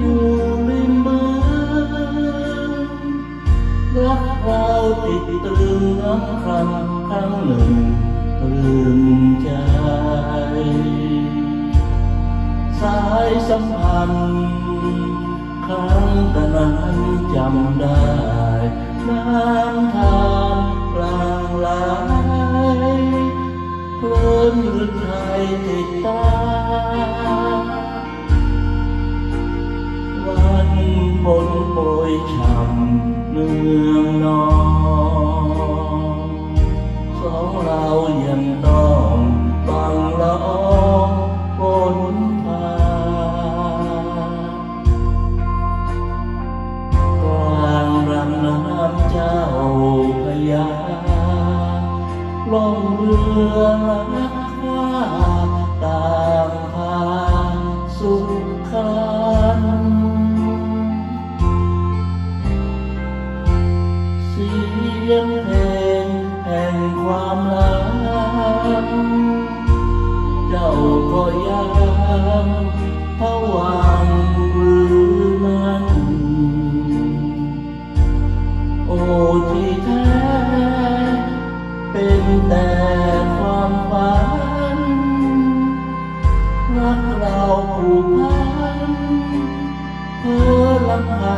อยู่ริมบึงรักเราติดตรึงน้ำครั้งครั้งหนึ่งตรึงใจสายสัมพันธ์ครั้งกระนั้นจำได้น้ำทานกลางไหลเพลินหรือไทยติดตา นโปรยช่ำเนืองนองสองเรายังต้องฟังละอองฝนพากลางรำน้ำเจ้าพยาล่องเรือ ยงเพลงแห่งความลับเจ้าก็ยังพะวังหรือมัน โอ้ที่แท้เป็นแต่ความฝัน รักเราผูกพันเพื่อลำพัน